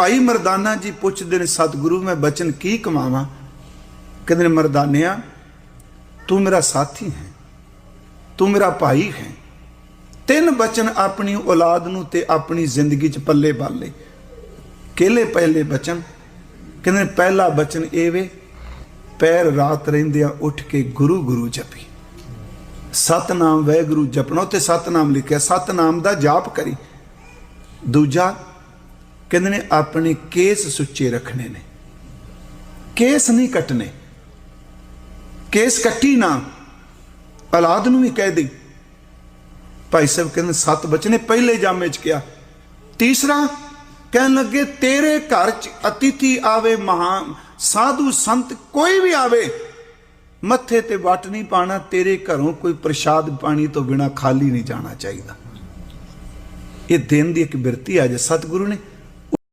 ਭਾਈ ਮਰਦਾਨਾ ਜੀ ਪੁੱਛਦੇ ਨੇ, ਸਤਿਗੁਰੂ, ਮੈਂ ਬਚਨ ਕੀ ਕਮਾਵਾਂ? ਕਹਿੰਦੇ ਨੇ, ਮਰਦਾਨਿਆ, ਤੂੰ ਮੇਰਾ ਸਾਥੀ ਹੈ, ਤੂੰ ਮੇਰਾ ਭਾਈ ਹੈ। ਤਿੰਨ ਬਚਨ ਆਪਣੀ ਔਲਾਦ ਨੂੰ ਤੇ ਆਪਣੀ ਜ਼ਿੰਦਗੀ 'ਚ ਪੱਲੇ ਬਾਲੇ। ਕਿਹਲੇ ਪਹਿਲੇ ਬਚਨ, ਕਹਿੰਦੇ ਨੇ, ਪਹਿਲਾ ਬਚਨ ਇਹ ਵੇ, ਪੈਰ ਰਾਤ ਰਹਿੰਦਿਆਂ ਉੱਠ ਕੇ ਗੁਰੂ ਗੁਰੂ ਜਪੀ। ਸਤਨਾਮ ਵੈਗੁਰੂ ਜਪਣਾ। ਤੇ ਸਤਨਾਮ ਲਿਖਿਆ, ਸਤਨਾਮ ਦਾ ਜਾਪ ਕਰੀ। ਦੂਜਾ ਕਹਿੰਦੇ ਨੇ ਆਪਣੇ ਕੇਸ ਸੁੱਚੇ ਰੱਖਣੇ ਨੇ। ਕੇਸ ਨਹੀਂ ਕੱਟਨੇ ਕੇਸ ਕੱਟੀ ਨਾ। ਔਲਾਦ ਨੂੰ ਵੀ ਕਹਿ ਦੇ। ਭਾਈ ਸਾਹਿਬ ਕਹਿੰਦੇ, ਸੱਤ ਬਚਨੇ ਪਹਿਲੇ ਜਾਮੇ ਚ ਕਿਹਾ। ਤੀਸਰਾ ਕਹਿਣ ਲੱਗੇ, ਤੇਰੇ ਘਰ ਚ ਅਤਿਥੀ ਆਵੇ, ਮਹਾਨ ਸਾਧੂ ਸੰਤ ਕੋਈ ਵੀ ਆਵੇ, ਮੱਥੇ ਤੇ ਵੱਟ ਨਹੀਂ ਪਾਣਾ, ਤੇਰੇ ਘਰੋਂ ਕੋਈ ਪ੍ਰਸ਼ਾਦ ਪਾਣੀ ਤੋਂ ਬਿਨਾ ਖਾਲੀ ਨਹੀਂ ਜਾਣਾ ਚਾਹੀਦਾ। ਇਹ ਦਿਨ ਦੀ ਇੱਕ ਬਿਰਤੀ ਆ ਜੇ ਸਤਿਗੁਰੂ ਨੇ